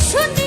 শুনি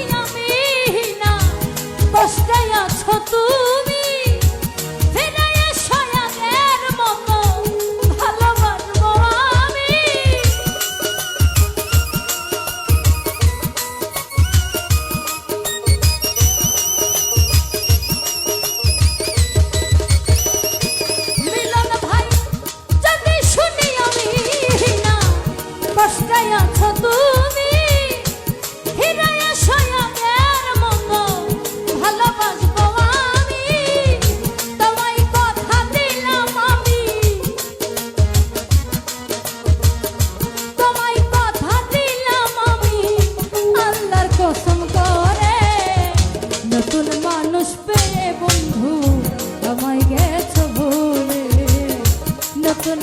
কসম করে। নতুন মানুষ পেয়ে বন্ধু আমায় গেছ ভুলে। নতুন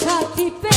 সাথী পে